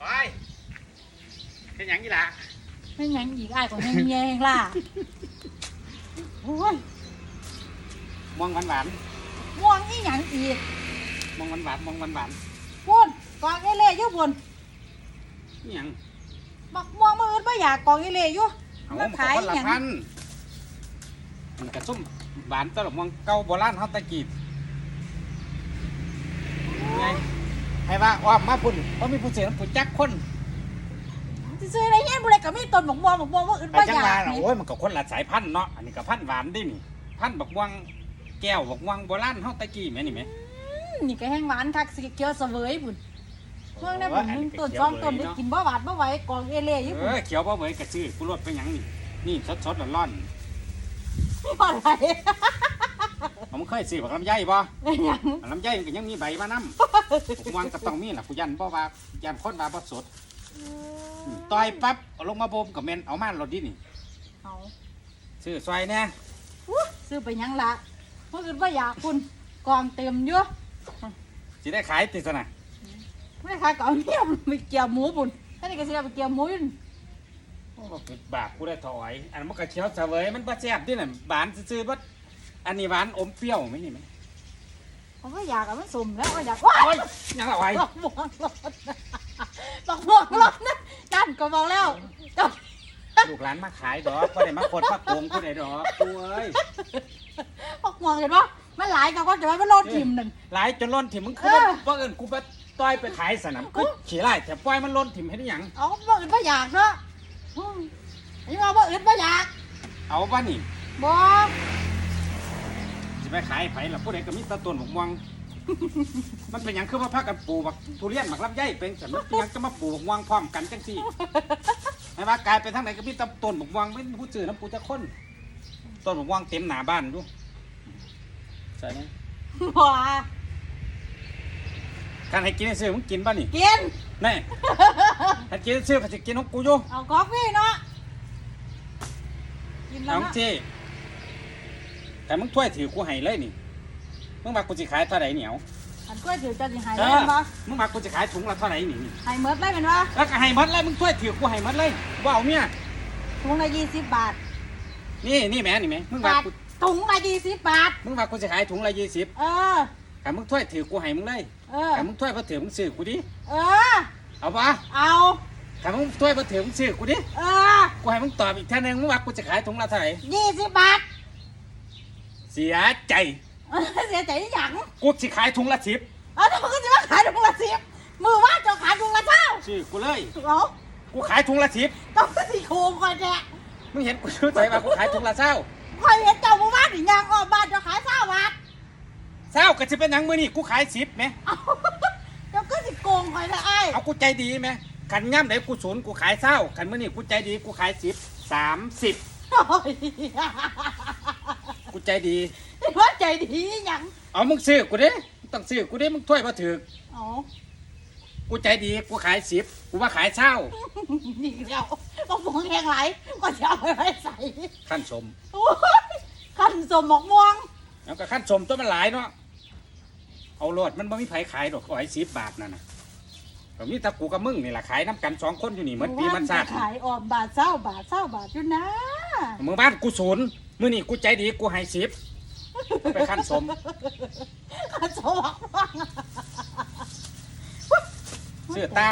ไปเป็นหยังยี่ล่ะไม่หยังอีกอ้ายของแม่เมียเองล่ะโอ้ยมองหวานหวานม่วงอีหยังอีกๆมองหวานหวานๆมองหวานหวานพุ่นกองเอเล่อยู่บนๆนี่หยังบักม่วงมืออื่นบ่อยากกองเอเล่อยู่ เอามามาขายคนละหยัง พันมันกระซุ่มหวานตลบมองเก่าโบราณเฮาตะกี้ไง ให้ว่าอ้อมมาพุ่นเพราะมีผู้เสียน้ำผู้จักคนซื้ออะไรเงี้ยบุเรก็มีต้นบักม่วงบักม่วงว่าอื่นไปบ่อจังยาหวากน่ะนี่โอ้ยมันก็คนละสายพันธุ์เนาะอันนี้ก็พันธุ์หวานดินี่พันธุ์บักม่วงแก้วบักม่วงโบราณเฮาตะกี้แม่นี่แม่นี่ก็แห้งหวานคักสิเกียวเสวยบุญเมื่อนั้นโอ้บุยญอัหนึ่งก็ต้นเขียวสองต้นเลยได้เาะกินบ่หวานบ่ไหวกองเอเล่อยู่เอบุญอเขียวบ่เหมือนกระซื้อกูรดไปหยังนี่นี่สดๆร้อนบ่ไหว ๆผมเคยซื้อบักลำไยบ่เป็นหยังลำไยมันก็ยังมีใบมานำผมวางก็ต้องมีล่ะกูยันบ่ว่ายันคนว่าบ่สดต่อยปั๊บเอาลงมาบ่มก็แม่นเอามารถดินี่เอาซื้อซอยแน่อู้ซื้อไปหยังละเมื่ออื่นบ่อยากคุณกองเต็มอยู่สิได้ขายติดซะน่ะไม่ขายก็เอาเนี่ยไปเกี่ยวหมูบุญอันนี้ก็สิเอาไปเกี่ยวหมูอยู่นี่โอ้ปิดบาปกูได้ถอย อันมันก็เขียวเสวยมันบ่แซ่บดิน่ะหวานซื่อๆบ่ อันนี้หวานอมเปรี้ยวไหมนี่ไหมผมก็อยากเอามันสุ่มแล้วก็อยากว้าโอ้ยยังเอาไว้บักม่วงรถบักม่วงรถนะนั่นก็บอกแล้วเจ้าลูกหลานมาขายดอกบ่ได้มาคนมาโกงกูได้ดอกกูเอ้ยบักม่วงเห็นปะมันหลายกับก็จะไว้มันรถทิมนั่นหลายจนล้นถิ่มมึงคือเออ บ่เอิ้นกูไปต่อยไปขายสนามกูขี้ไล่แต่ปล่อยมันล้นถิ่มเฮ็ดหยังเอาบ่อื่นบ่อยากเนาะอืมอันนี้ว่าบ่อื่นบ่อยากเอาบ่นี่บ่สิ ไปขายไผล่ะผู้ใดก็มีแตะต้นบักม่วง มันเป็นหยังคือว่าพากันปลูกบักทุเรียนบักลำไยเป็นแต่มันเป็นหยังจะมาปลูกบักม่วงพร้อมกันจังซี่ให้ว่ากลายเป็นทางไหนก็มีแตะต้นบักม่วงไม่มีผู้ซื้อน้ำปูจะคนต้นบักม่วงเต็มหน้าบ้านดูใช่ไหมบ่การให้กินให้ซื้อมึงกินป่ะนี่กิน แน่ถ้ากินให้ซื้อก็จะกินของกูอยู่เอากอกพี่เนาะกินแล้วน้องเนาะ เจ แต่มึงถ้วยถือกูให้เลยนี่ มึงมากูจะขายเท่าไหร่เหนียวอันกล้วยถือจะสิหายเอได้อบ่มึงมากูจะขายถุงละเท่าไหร่นี่นี่หายเมิดได้เป็นว่าแล้วก็ให้หมัดเลยมึงถ้วยถือกูให้หมัดเลยว่าเอาเมียถุงละยี่สิบบาทนี่นี่แหม่นี่แหม่มึงมาบาทกูถุงละยี่สิบบาท มึงมากูจะขายถุงละยี่สิบเออ แต่มึงถ้วยถือกูให้มึงเลยเออ แต่มึงถ้วยพอถือมึงซื้อกูดิเออ เอาปะเอา แต่มึงถ้วยพอถือมึงซื้อกูดิเออ กูให้มึงตอบอีกท่านึงมึงว่ากูจะขายถุงละเท่าไหร่ยี่สิบบาท เสียใจ เออเสียใจอหย่างกูจะขายถุงละสิบเอาแต่มันก็จะมาขายถุงละสิบมือว่าจะขายถุงละเท่าซื้อกูเลยเอากูขายถุงละสิบต้องสิโคงก่อนแท้มึงเห็นกูชื่อใจว่ากูขายถุงละเศร้าคอยเห็นเจ้าหมู่บ้านหรือยางออกบ้านจะขายเศร้าบาทเศร้าก็จะเป็นหยังมือนี่กูขายสิบไหมเอาเจ้าก็สิโกงคอยละไอ้ายเอากูใจดีไหมขันย่ำไหนกูศูนย์กูขายเศร้าขันมือนี่กูใจดีกูขายสิบสามสิบโอ้ย กูใจดี ว่าใจดีอหย่างเอามึงซื้อกูเด้มึงต้องซื้อกูเด้มึงถ้วยมาถือเอากูใจดีกูขายสิบกูว่าขายเศร้านี่เดียวบอกมองแหงไหลก็จะเอาไปไว้ใส่ขั้นสมโอ้ยขันสมหมกม่วงแล้วก็ขั้นสมตัวมันหลายเนาะเอาโลดมันไม่มีไผขายดอกขายสิบบาทนั่นน่ะก็มีแตะกูกับมึงนี่แหละขายน้ำกันสองคนอยู่นี่เหมือนปีมันซาดขายออมบาทเศร้าบาทเศร้าบาทอยู่นะมือบ้านกูศูนย์ มือนี่กูใจดีกูให้สิบไปขั้นสมขันสมหมกม่วงเสื้อตา